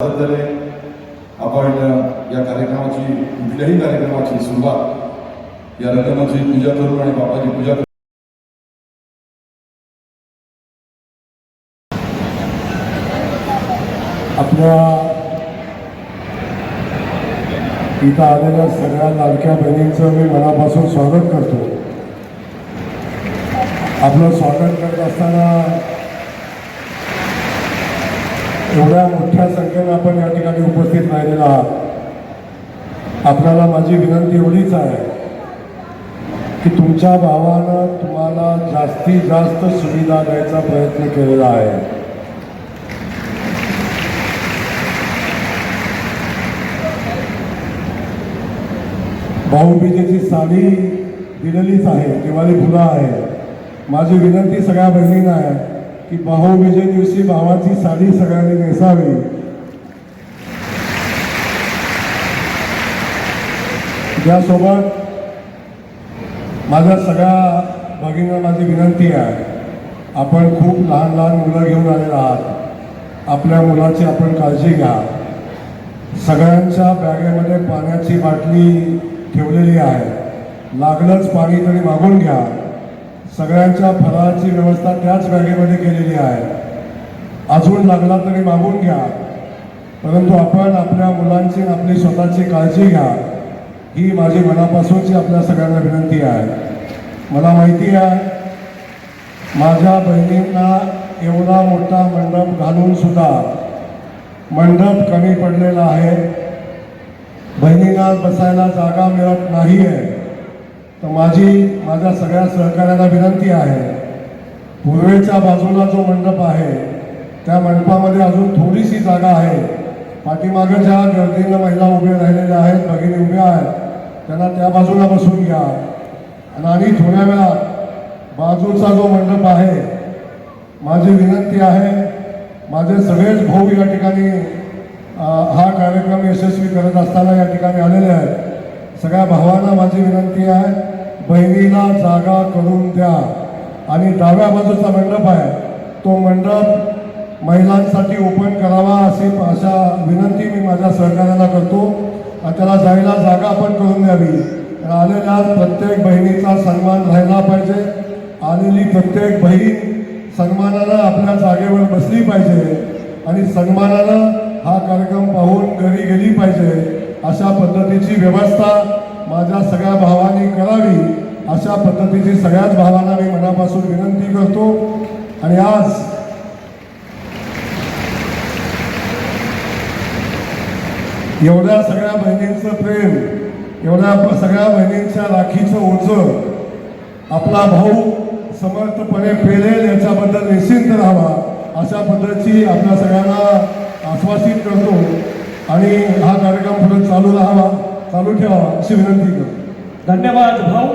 स्वातंत्र्याने आपण या कार्यक्रमाची कुठल्याही कार्यक्रमाची सुरुवात या रंगमाची पूजा करू आणि बापाची पूजा करू. आपल्या इथं आलेल्या सगळ्या लाडक्या बहिणींचं मी मनापासून स्वागत करतो. आपलं स्वागत करत असताना एवढ्या मोठ्या संख्येनं आपण या ठिकाणी उपस्थित राहिलेला आहात. आपल्याला माझी विनंती एवढीच आहे की तुमच्या भावानं तुम्हाला जास्तीत जास्त सुविधा द्यायचा प्रयत्न केलेला आहे. भाऊबीजेची साडी दिलेलीच आहे दिवाळी फुलं आहे. माझी विनंती सगळ्या बहिणींना आहे की भाऊबीजे दिवशी भावाची साडी सगळ्यांनी नेसावी. त्यासोबत माझ्या सगळ्या भगिनींना माझी विनंती आहे. आपण खूप लहान लहान मुलं घेऊन आलेला आहात. आपल्या मुलाची आपण काळजी घ्या. सगळ्यांच्या बॅगेमध्ये पाण्याची बाटली ठेवलेली आहे. लागलंच पाणी तरी मागून घ्या. सगळ्यांच्या फराळाची व्यवस्था त्याच बॅगेमध्ये केलेली आहे. अजून लागला तरी मागून घ्या. परंतु आपण आपल्या मुलांची आपली स्वतःची काळजी घ्या. ही माझी मनापासूनची आपल्या सगळ्यांना विनंती आहे. मला माहिती आहे माझ्या बहिणींना एवढा मोठा मंडप घालून सुद्धा मंडप कमी पडलेला आहे. बहिणींना बसायला जागा मिळत नाही आहे तर माझी माझ्या सगळ्या सहकार्याला विनंती आहे. पूर्वेच्या बाजूला जो मंडप आहे त्या मंडपामध्ये अजून थोडीशी जागा आहे. पाठीमागं ज्या गर्दीनं महिला उभे राहिलेल्या आहेत भगिनी उभ्या आहेत त्यांना त्या बाजूला बसून घ्या. आणि थोड्या वेळात बाजूचा जो मंडप आहे माझी विनंती आहे माझे सगळेच भाऊ या ठिकाणी हा कार्यक्रम यशस्वी करत असताना या ठिकाणी आलेले आहेत. सगळ्या भावांना माझी विनंती आहे बहिणीला जागा करून द्या. आणि डाव्या बाजूचा मंडप आहे तो मंडप महिलांसाठी ओपन करावा अशी अशा विनंती मी माझ्या सहकार्याला करतो. आणि त्याला जायला जागा पण करून द्यावी. आलेल्या प्रत्येक बहिणीचा सन्मान राहिला पाहिजे. आलेली प्रत्येक बहीण सन्मानानं आपल्या जागेवर बसली पाहिजे. आणि सन्मानानं हा कार्यक्रम पाहून घरी गेली पाहिजे. अशा पद्धतीची व्यवस्था माझ्या सगळ्या भावांनी करावी अशा पद्धतीची सगळ्याच भावांना मी मनापासून विनंती करतो. आणि आज एवढ्या सगळ्या बहिणींचं प्रेम एवढ्या सगळ्या बहिणींच्या राखीचं ओझं आपला भाऊ समर्थपणे पेरेल याच्याबद्दल निश्चिंत राहावा अशा पद्धतीची आपल्या सगळ्यांना आश्वासित करतो. आणि हा कार्यक्रम पुढे चालू राहावा चालू ठेवावा अशी विनंती करतो. धन्यवाद भाऊ.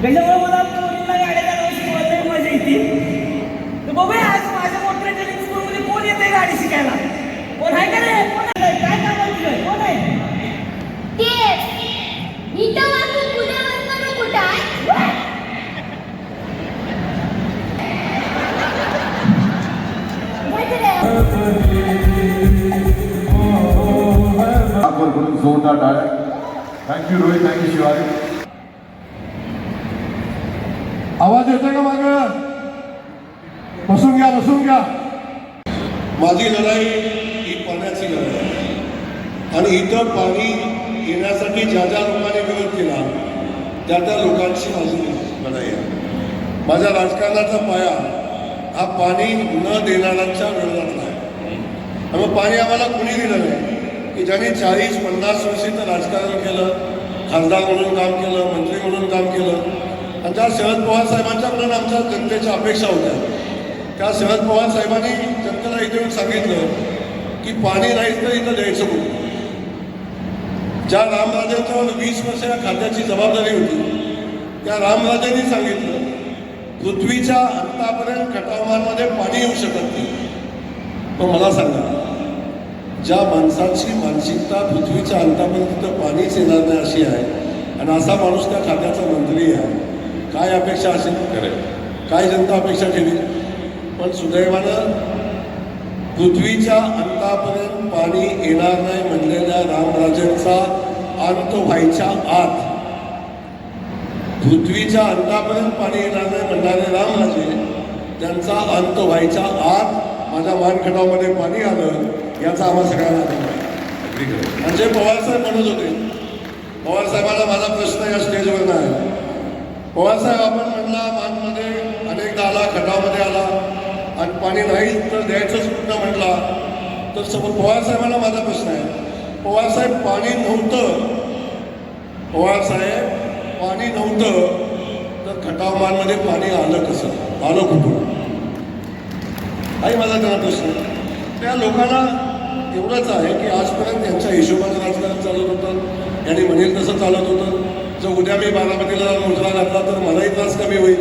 त्याच्यामुळे मला आपण करून जोरदार टाळ्या थँक्यू रोहित थँक्यू शिवाजी आवाज येतोय का माग? बसून घ्या बसून घ्या. माझी लढाई ही पाण्याची लढाई आहे. आणि इथं पाणी येण्यासाठी ज्या ज्या लोकांनी विरोध केला त्या त्या लोकांची माझी लढाई आहे. माझ्या राजकारणाचा पाया हा पाणी न देणाऱ्यांच्या विरोधातला आहे. त्यामुळे पाणी आम्हाला कुणी दिलं नाही? की ज्यांनी चाळीस पन्नास वर्षीचं राजकारण केलं खासदार म्हणून काम केलं मंत्री म्हणून काम केलं आणि त्या शरद पवार साहेबांच्याकडून आमच्या जनतेच्या अपेक्षा होत्या. त्या शरद पवार साहेबांनी जनतेला इथे येऊन सांगितलं की पाणी नाहीच तर इथं द्यायचं कुठं ज्या रामराजांच्यावर वीस वर्ष या खात्याची जबाबदारी होती त्या रामराजांनी सांगितलं पृथ्वीच्या आत्तापर्यंत कटावांमध्ये पाणी येऊ शकत नाही. तो मला सांगा. ज्या माणसाची मानसिकता पृथ्वीच्या अंतापर्यंत पाणीच येणार नाही अशी आहे. आणि असा माणूस त्या खात्याचा मंत्री आहे. काय अपेक्षा असेल? काय जनता अपेक्षा ठेवी? पण सुदैवानं पृथ्वीच्या अंतापर्यंत पाणी येणार नाही म्हणलेल्या रामराजेंचा अंत व्हायच्या आत पृथ्वीच्या अंतापर्यंत पाणी येणार नाही म्हणणारे रामराजे त्यांचा अंत व्हायच्या आत माझ्या मानखटावमध्ये पाणी आलं. याचा आम्हा सगळ्यांना. आहे. म्हणजे पवारसाहेब म्हणत होते पवारसाहेबांना माझा प्रश्न या स्टेजवर नाही. पवारसाहेब आपण म्हणला मानमध्ये अनेकदा आला खटावमध्ये आला आणि पाणी नाही तर द्यायचंच कुठं म्हटला तर समोर पवारसाहेबांना माझा प्रश्न आहे. पवारसाहेब पाणी नव्हतं. पवारसाहेब पाणी नव्हतं तर खटावमानमध्ये पाणी आलं कसं? आलं कुठून? हाही माझा त्यांना प्रश्न. त्या लोकांना एवढंच आहे की आजपर्यंत यांच्या हिशोबाने राजकारण चालत होतं. यांनी म्हणेल तसं चालत होतं. जर उद्या मी बारामतीला रोजगार घातला तर मलाही त्रास कमी होईल.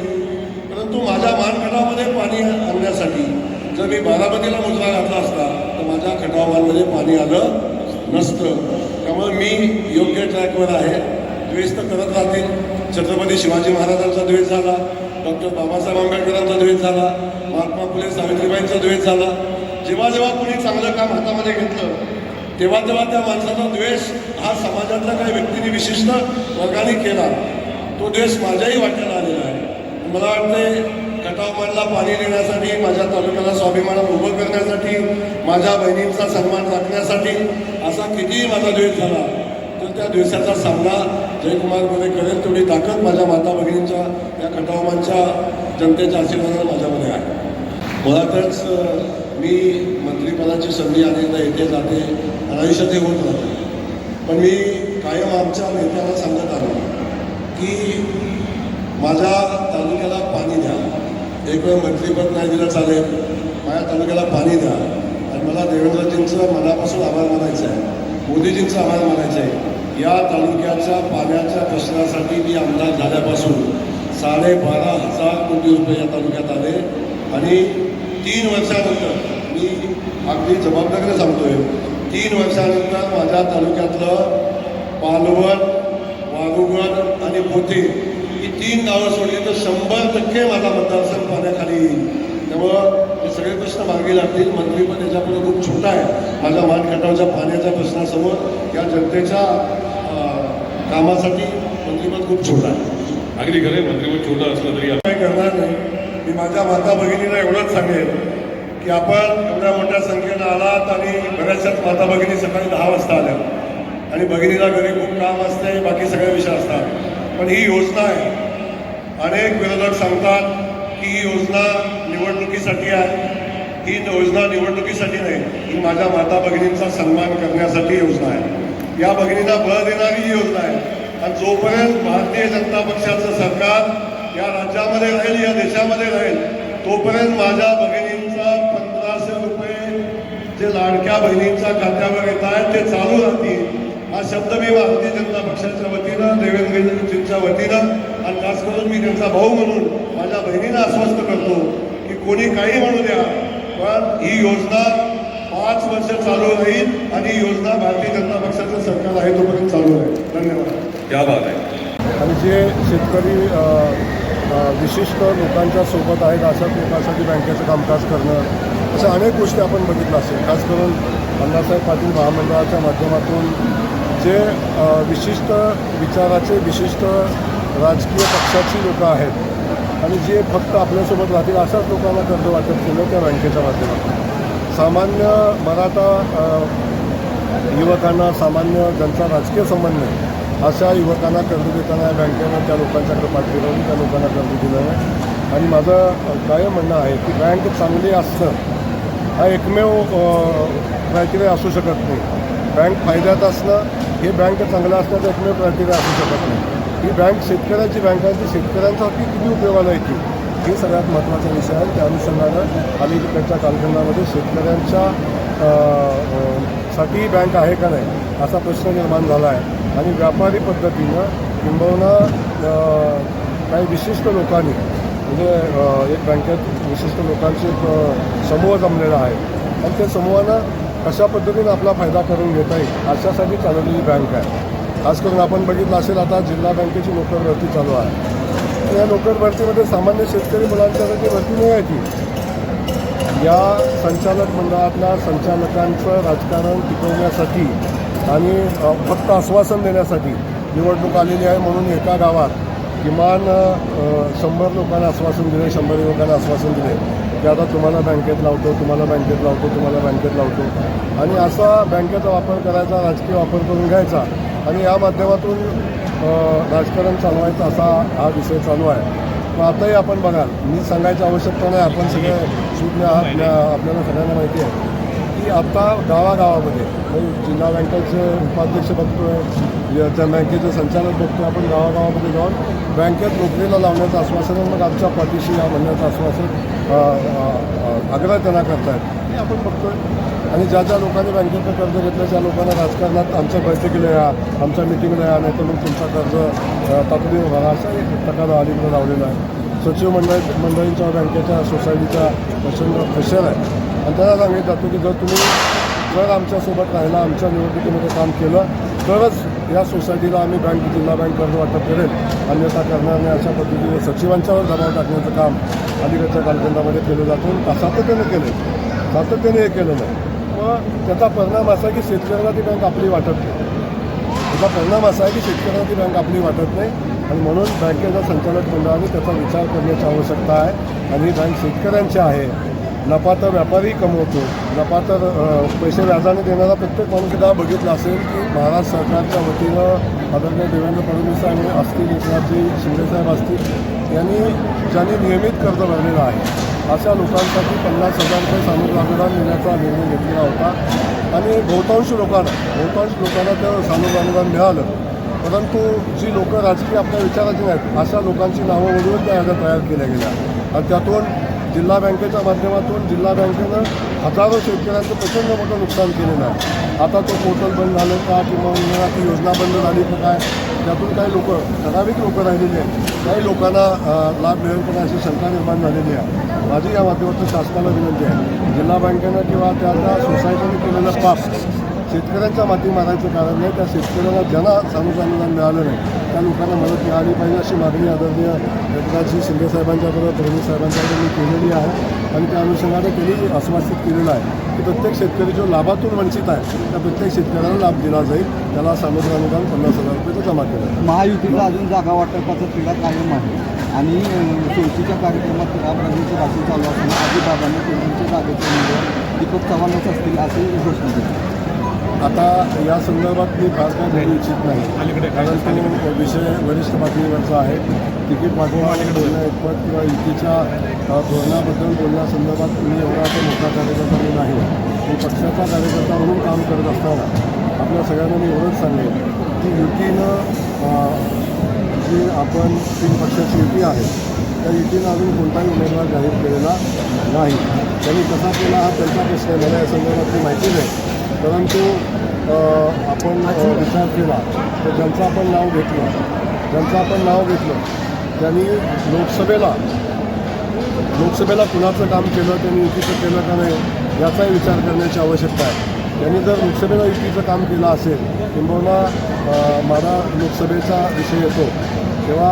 परंतु माझ्या मानखटामध्ये पाणी आणण्यासाठी जर मी बारामतीला मुजरा घातला असता तर माझ्या खटावामध्ये पाणी आलं नसतं. त्यामुळे मी योग्य ट्रॅकवर आहे. द्वेष तर करत राहतील. छत्रपती शिवाजी महाराजांचा द्वेष झाला. डॉक्टर बाबासाहेब आंबेडकरांचा द्वेष झाला. महात्मा फुले सावित्रीबाईंचा द्वेष झाला. जेव्हा जेव्हा कुणी चांगलं काम हातामध्ये घेतलं तेव्हा तेव्हा त्या माणसाचा द्वेष हा समाजातल्या काही व्यक्तींनी विशिष्ट वर्गाने केला तो द्वेष माझ्याही वाट्याला आलेला आहे. मला वाटते कटावमानला पाणी देण्यासाठी माझ्या तालुक्याला स्वाभिमानात उभं करण्यासाठी माझ्या बहिणींचा सन्मान राखण्यासाठी असा कितीही माझा द्वेष झाला तर त्या द्वेषाचा सामना जयकुमारमध्ये करेल तेवढी ताकद माझ्या माता बहिणींच्या या कटावमानच्या जनतेच्या आशीर्वादाला माझ्यामध्ये आहे. मुळातच मी मंत्रिपदाची संधी अनेकदा येते जाते आयुष्यातही आयुष्यात होत राहते. पण मी कायम आमच्या नेत्यांना सांगत आलो की माझ्या तालुक्याला पाणी द्या. एक वेळ मंत्रिपद नाही दिलं चालेल माझ्या तालुक्याला पाणी द्या. आणि मला देवेंद्रजींचं मनापासून आभार मानायचं आहे मोदीजींचं आभार मानायचं आहे. या तालुक्याच्या पाण्याच्या प्रश्नासाठी मी आमदार झाल्यापासून साडेबारा हजार कोटी रुपये या तालुक्यात आले. आणि तीन वर्षानंतर मी अगदी जबाबदारीने सांगतोय तीन वर्षानंतर माझ्या तालुक्यातलं पालवण वाघुगड आणि पोते ही तीन गावं सोडली तर शंभर टक्के माझा मतदारसंघ पाण्याखाली येईल. त्यामुळं हे सगळे प्रश्न मार्गी लागतील. मंत्रीपद याच्यापुढे खूप छोटा आहे. माझ्या मानखटावच्या पाण्याच्या प्रश्नासमोर या जनतेच्या कामासाठी मंत्रीपद खूप छोटा आहे. अगदी खरं मंत्रिपद छोटं असलं तरी काय करणार नाही. मी माझ्या माता भगिनीला एवढंच सांगेन की आपण एवढ्या मोठ्या संख्येनं आलात आणि बऱ्याचशाच माता भगिनी सकाळी दहा वाजता आल्या. आणि भगिनीला घरी खूप काम असते बाकी सगळे विषय असतात. पण ही योजना आहे. अनेक विरोधक सांगतात की ही योजना निवडणुकीसाठी आहे. ही योजना निवडणुकीसाठी नाही ही माझ्या माता भगिनींचा सन्मान करण्यासाठी योजना आहे. या भगिनींना बळ देणारी ही योजना आहे. आणि जोपर्यंत भारतीय जनता पक्षाचं सरकार या राज्यामध्ये राहील या देशामध्ये राहील तोपर्यंत माझ्या भगिनींचा पंधराशे रुपये जे लाडक्या बहिणींच्या खात्यावर येत आहेत ते चालू राहतील. हा शब्द मी भारतीय जनता पक्षाच्या वतीनं देवेंद्रजींच्या वतीनं आणि खास करून मी त्यांचा भाऊ म्हणून माझ्या बहिणीला आश्वस्त करतो की कोणी काही म्हणू द्या पण ही योजना पाच वर्ष चालू राहील आणि ही योजना भारतीय जनता पक्षाचं सरकार आहे तोपर्यंत चालू राहील. धन्यवाद. क्या बात आहे आणि जे शेतकरी विशिष्ट लोकांच्या सोबत आहेत अशाच लोकांसाठी बँकेचं कामकाज करणं अशा अनेक गोष्टी आपण बघितलं असेल. खास करून अण्णासाहेब पाटील महामंडळाच्या माध्यमातून जे विशिष्ट विचाराचे विशिष्ट राजकीय पक्षाची लोकं आहेत आणि जे फक्त आपल्यासोबत राहतील अशाच लोकांना कर्ज वाटप केलं त्या बँकेच्या माध्यमातून. सामान्य मराठा युवकांना सामान्य ज्यांचा राजकीय संबंध आहे अशा युवकांना कर्ज देताना बँकेनं त्या लोकांच्याकडे पाठ त्या लोकांना कर्ज दिलं आहे. आणि माझं कायम म्हणणं आहे की बँक चांगली असणं हा एकमेव क्रायटेरिया असू शकत नाही. बँक फायद्यात असणं हे बँक चांगलं असण्याचा एकमेव क्रायटेरिया असू शकत नाही. ही बँक शेतकऱ्याची बँक आहे ती शेतकऱ्यांसाठी किती उपयोगाला येते हे सगळ्यात महत्त्वाचा विषय आहे. त्या अनुषंगानं अलीकडच्या कालखंडामध्ये शेतकऱ्यांच्या साठी बँक आहे का नाही असा प्रश्न निर्माण झाला आहे. आणि व्यापारी पद्धतीनं किंबहुना काही विशिष्ट लोकांनी म्हणजे एक बँकेत विशिष्ट लोकांचे एक समूह जमलेला आहे. आणि त्या समूहानं कशा पद्धतीने आपला फायदा करून घेता येईल अशासाठी चालवलेली बँक आहे. खास करून आपण बघितलं असेल आता जिल्हा बँकेची नोकर भरती चालू आहे. तर या नोकर भरतीमध्ये सामान्य शेतकरी मुलांच्यासाठी भरती नाही आहे ती. या संचालक मंडळातल्या संचालकांचं राजकारण टिकवण्यासाठी आणि फक्त आश्वासन देण्यासाठी निवडणूक आलेली आहे म्हणून एका गावात किमान शंभर लोकांना आश्वासन दिले शंभर लोकांना आश्वासन दिले की आता तुम्हाला बँकेत लावतो तुम्हाला बँकेत लावतो तुम्हाला बँकेत लावतो. आणि असा बँकेचा वापर करायचा राजकीय वापर करून घ्यायचा आणि या माध्यमातून राजकारण चालवायचं असा हा विषय चालू आहे. मग आताही आपण बघाल मी सांगायची आवश्यकता नाही आपण सगळे सुज्ञ आहात आपल्याला सगळ्यांना माहिती आहे. की आता गावागावामध्ये म्हणजे जिल्हा बँकेचे उपाध्यक्ष बघतोय आहे त्या बँकेचे संचालक बघतोय आपण गावागावामध्ये जाऊन बँकेत नोकरीला लावण्याचं आश्वासन मग आमच्या पाठीशी या म्हणण्याचं आश्वासन आग्रह त्यांना करतायत. हे आपण बघतोय. आणि ज्या ज्या लोकांनी बँकेचं कर्ज घेतलं त्या लोकांना राजकारणात आमच्या बैठकीला या आमच्या मिटिंगला या नाही तर मग तुमचं कर्ज तातडीनं भरा असा एक तकादा अलीकडे लावलेला आहे. सचिव मंडळ मंडळींच्या बँकेच्या सोसायटीचा प्रचंड प्रेशर आहे. आणि त्याला सांगित जातो की जर तुम्ही जर आमच्यासोबत राहिला आमच्या निवडणुकीमध्ये काम केलं तरच या सोसायटीला आम्ही बँक जिल्हा बँक कर्ज वाटप करेल. अन्यथा करणार नाही. अशा पद्धतीने सचिवांच्यावर दबाव टाकण्याचं काम अलीकडच्या कालखंडामध्ये केलं जातं. सातत्याने केलं सातत्याने हे केलं नाही मग त्याचा परिणाम असा की शेतकऱ्यांना ती बँक आपली वाटत नाही. त्याचा परिणाम असा आहे की शेतकऱ्यांना ती बँक आपली वाटत नाही. आणि म्हणून बँकेच्या संचालक मंडळाने त्याचा विचार करण्याची आवश्यकता आहे. आणि ही बँक शेतकऱ्यांची आहे. नफा तर व्यापारी कमवतो नफा तर पैसे व्याजाने देणारा प्रत्येक माणूस सुद्धा बघितला असेल की महाराष्ट्र सरकारच्या वतीनं आदरणीय देवेंद्र फडणवीस साहेब असतील एकनाथजी शिंदेसाहेब असतील यांनी ज्यांनी नियमित कर्ज भरलेलं आहे अशा लोकांसाठी पन्नास हजार रुपये सामूहिक अनुदान देण्याचा निर्णय घेतलेला होता. आणि बहुतांश लोकांना बहुतांश लोकांना तर सामूहिक अनुदान मिळालं. परंतु जी लोकं राजकीय आपल्या विचाराची नाहीत अशा लोकांची नावं वगळून त्या याद्या तयार केल्या गेल्या. आणि त्यातून जिल्हा बँकेच्या माध्यमातून जिल्हा बँकेनं हजारो शेतकऱ्यांचं प्रचंड मोठं नुकसान केलेलं आहे. आता तो पोर्टल बंद झालं का किंवा ती योजना बंद झाली का काय त्यातून काही लोक ठराविक लोक राहिलेली आहेत. काही लोकांना लाभ मिळेल पण अशी शंका निर्माण झालेली आहे. माझी या माध्यमातून शासनाला विनंती आहे. जिल्हा बँकेनं किंवा त्या सोसायटीने केलेलं पाप शेतकऱ्यांच्या माती मारायचं कारण नाही त्या शेतकऱ्याला ज्यांना सामूहिक अनुदान मिळालं नाही त्या लोकांना मदत मिळाली पाहिजे अशी मागणी आदरणीय एकनाथजी शिंदे साहेबांच्याबरोबर फडणवीस साहेबांच्याकडे मी केलेली आहे. आणि त्या अनुषंगाने त्यांनी आश्वासित केलेलं आहे की प्रत्येक शेतकरी जो लाभातून वंचित आहे त्या प्रत्येक शेतकऱ्याला लाभ दिला जाईल. त्याला सामूहिक अनुदान पन्नास हजार रुपये जमा केलं महायुतीला अजून जागा वाटपाचा क्रीडा कायम आहे. आणि सोयीच्या कार्यक्रमात रामराजेंचं भाषण चालू असताना अजितदादांनी केंद्राच्या जागेचे निवड दीपक चव्हाणच असतील असे घोषणा केली. आता या संदर्भात मी फार काय बोलू इच्छित नाही. कारण तो विषय वरिष्ठ पातळीवरचा आहे. तिकीट पाठवा बोलण्या इतपत किंवा युतीच्या धोरणाबद्दल बोलण्यासंदर्भात मी एवढा तो मोठा कार्यकर्ता मी नाही. मी पक्षाचा कार्यकर्ता म्हणून काम करत असताना आपल्या सगळ्यांना मी एवढंच सांगेन की युतीनं जी आपण तीन पक्षाची युती आहे त्या युतीनं अजून कोणताही उमेदवार जाहीर केलेला नाही. त्यांनी कसा केला हा त्यांचा प्रश्न मला या संदर्भातली माहिती नाही परंतु आपण विचार केला तर ज्यांचं आपण नाव घेतलं ज्यांचं आपण नाव घेतलं त्यांनी लोकसभेला लोकसभेला कुणाचं काम केलं त्यांनी युतीचं केलं का नाही याचाही विचार करण्याची आवश्यकता आहे. त्यांनी जर लोकसभेला युतीचं काम केलं असेल किंबहुना माझा लोकसभेचा विषय येतो तेव्हा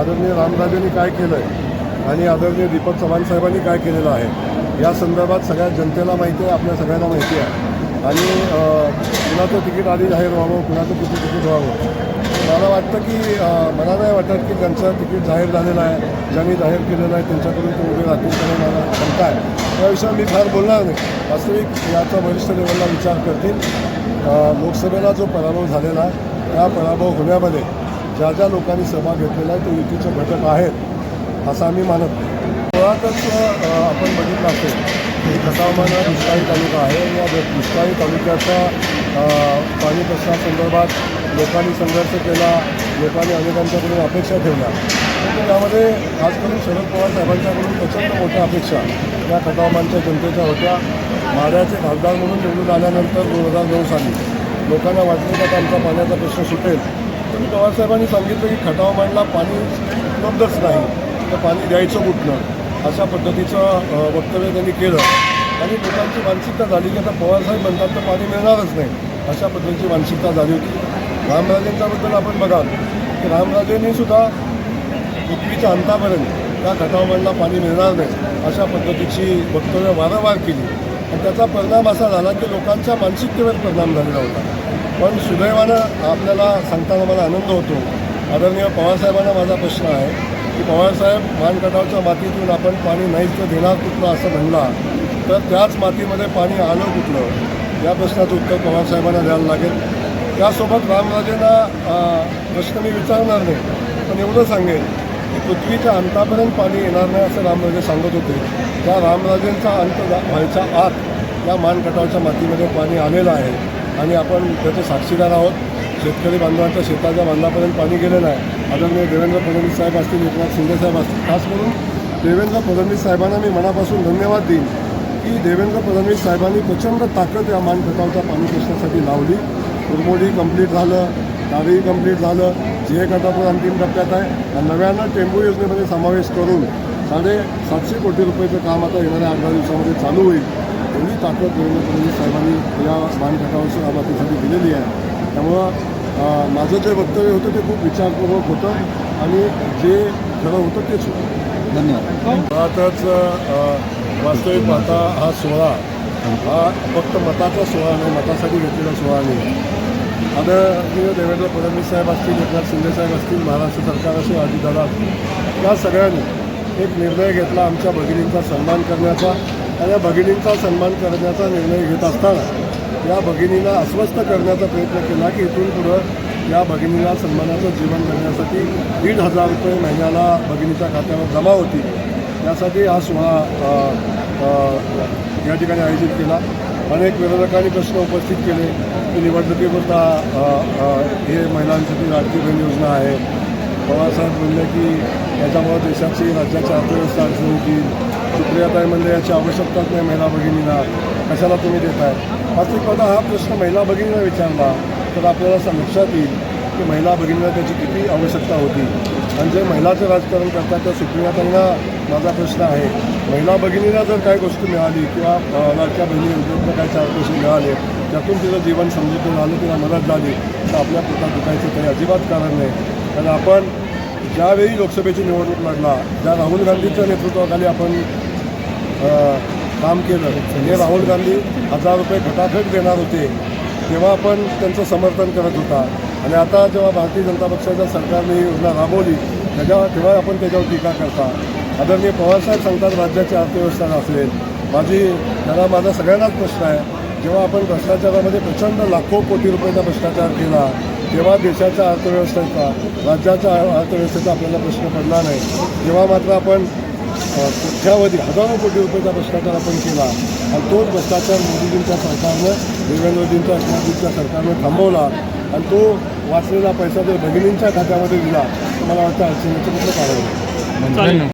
आदरणीय रामराजेंनी काय केलं आहे आणि आदरणीय दीपक चव्हाण साहेबांनी काय केलेलं आहे या संदर्भात सगळ्या जनतेला माहिती आहे आपल्या सगळ्यांना माहिती आहे. आणि कुणाचं तिकीट आधी जाहीर व्हावं कुणाचं किती तिकीट व्हावं. मला वाटतं की मला नाही वाटत की ज्यांचं तिकीट जाहीर झालेलं आहे ज्यांनी जाहीर केलेलं आहे त्यांच्याकडून ते उभे राहतील त्याने मला शंका आहे. त्याविषयी मी फार बोलणार नाही. वास्तविक याचा वरिष्ठ लेवलला विचार करतील. लोकसभेला जो पराभव झालेला आहे त्या पराभव होण्यामध्ये ज्या ज्या लोकांनी सहभाग घेतलेला आहे ते युतीचे घटक आहेत असं आम्ही मानत नाही. मुळातच आपण बघितलं असेल की खटावमान हा दुष्काळी तालुका आहे या दुष्काळी तालुक्याचा पाणी प्रश्नासंदर्भात लोकांनी संघर्ष केला लोकांनी अनेकांच्याकडून अपेक्षा ठेवल्या. परंतु यामध्ये खास करून शरद पवार साहेबांच्याकडून प्रचंड मोठ्या अपेक्षा या खटावमानच्या जनतेच्या होत्या. माड्याचे खासदार म्हणून निवडून आल्यानंतर दोन हजार नऊ साली लोकांना वाटलं की आता आमचा पाण्याचा प्रश्न सुटेल. तर पवारसाहेबांनी सांगितलं की खटावमानला पाणी उपलब्धच नाही. तर पाणी द्यायचं कुठलं अशा पद्धतीचं वक्तव्य त्यांनी केलं. आणि लोकांची मानसिकता झाली की आता पवारसाहेब म्हणतात तर पाणी मिळणारच नाही. अशा पद्धतीची मानसिकता झाली होती. रामराजेंच्याबद्दल आपण बघाल की रामराजेंनी सुद्धा पृथ्वीच्या अंतापर्यंत त्या खटावमधला पाणी मिळणार नाही अशा पद्धतीची वक्तव्य वारंवार केली. आणि त्याचा परिणाम असा झाला की लोकांच्या मानसिकतेवर परिणाम झालेला होता. पण सुदैवानं आपल्याला सांगताना मला आनंद होतो. आदरणीय पवारसाहेबांना माझा प्रश्न आहे की पवारसाहेब मानकटावच्या मातीतून आपण पाणी नाहीच तर देणार कुठलं असं म्हणला. तर त्याच मातीमध्ये पाणी आलं कुठलं? या प्रश्नाचं उत्तर पवारसाहेबांना द्यायला लागेल. त्यासोबत रामराजेंना प्रश्न मी विचारणार नाही पण एवढं सांगेन की पृथ्वीच्या अंतापर्यंत पाणी येणार नाही असं रामराजे सांगत होते. त्या रामराजेंचा अंत व्हायच्या आत या मानकटावच्या मातीमध्ये पाणी आलेलं आहे. आणि आपण त्याचे साक्षीदार आहोत. शेतकरी बांधवांच्या शेताच्या बांधापर्यंत पाणी गेलं नाही आदरणीय देवेंद्र फडणवीस साहेब असतील एकनाथ शिंदेसाहेब असतील खास करून देवेंद्र फडणवीस साहेबांना मी मनापासून धन्यवाद देईन की देवेंद्र फडणवीस साहेबांनी प्रचंड ताकद या मानखटावच्या पाणी प्रश्नासाठी लावली. कुरमोडी कंप्लीट झालं तारीही कंप्लीट झालं जे कटापूर अंतिम टप्प्यात आहे. आणि नव्यानं टेंबू योजनेमध्ये समावेश करून साडे सातशे कोटी रुपयाचं काम आता येणाऱ्या अठरा दिवसामध्ये चालू होईल. एवढी ताकद देवेंद्र फडणवीस साहेबांनी या मानखटावच्या बाबतीसाठी दिलेली आहे. त्यामुळं माझं जे वक्तव्य होतं ते खूप विचारपूर्वक होतं आणि जे खरं होतं तेच होतं. धन्यवाद. मुळातच अ, वास्तविक पाहता हा सोहळा हा फक्त मताचा सोहळा नाही मतासाठी घेतलेला सोहळा नाही. आदरणीय देवेंद्र फडणवीस साहेब असतील एकनाथ शिंदे साहेब असतील महाराष्ट्र सरकार असेल अजितदादा असतील या सगळ्यांनी एक निर्णय घेतला आमच्या भगिनींचा सन्मान करण्याचा. आणि या भगिनींचा सन्मान करण्याचा निर्णय घेत असताना या भगिनीला अस्वस्थ करण्याचा प्रयत्न केला की इथून पुढं या भगिनीला सन्मानाचं जीवन करण्यासाठी दीड हजार रुपये महिन्याला भगिनीच्या खात्यावर जमा होती. यासाठी हा सोहळा या ठिकाणी आयोजित केला. अनेक विरोधकांनी प्रश्न उपस्थित केले की निवडणुकीपुरता हे महिलांसाठी लाडकी बहीण योजना आहे. पवारसाहेब म्हणले की याच्यामुळं देशाची राज्याची अर्थव्यवस्था अडचण होतील. सुप्रियाताई म्हणले याची आवश्यकताच नाही महिला भगिनींना कशाला तुम्ही देताय? वास्तविक पाहता हा प्रश्न महिला भगिनींना विचारला तर आपल्याला असं लक्षात येईल की महिला भगिनींना त्याची किती आवश्यकता होती. आणि जे महिलाचं राजकारण करतात त्या सुप्रियाताईंना माझा प्रश्न आहे महिला भगिनीला जर काही गोष्ट मिळाली किंवा लाडक्या बहिणी योजनेतनं काही चार पैसे मिळाले त्यातून तिचं जीवन समजून आलं तिला मदत झाली तर आपल्या पोटात दुखायचं काही अजिबात कारण नाही. कारण आपण ज्यावेळी लोकसभेची निवडणूक लढला ज्या राहुल गांधीच्या नेतृत्वाखाली आपण काम केलं हे राहुल गांधी हजार रुपये घटाघट देणार होते तेव्हा आपण त्यांचं समर्थन करत होता. आणि आता जेव्हा भारतीय जनता पक्षाच्या सरकारने ही योजना राबवली त्याच्या तेव्हा आपण त्याच्यावर टीका करता. आदरणीय पवारसाहेब सांगतात राज्याची अर्थव्यवस्था असेल माझी त्याला माझा सगळ्यांनाच प्रश्न आहे. जेव्हा आपण भ्रष्टाचारामध्ये प्रचंड लाखो कोटी रुपयाचा भ्रष्टाचार केला तेव्हा देशाच्या अर्थव्यवस्थेचा राज्याच्या अर्थव्यवस्थेचा आपल्याला प्रश्न पडला नाही तेव्हा मात्र आपण कोट्यावधी हजारो कोटी रुपयाचा भ्रष्टाचार आपण केला. आणि तोच भ्रष्टाचार मोदीजींच्या सरकारनं देवेंद्रजींच्या एकनाथजींच्या सरकारनं थांबवला. आणि तो वाचलेला पैसा जर भगिनींच्या खात्यामध्ये दिला तर मला वाटतं अडचणीचं कुठलं कारण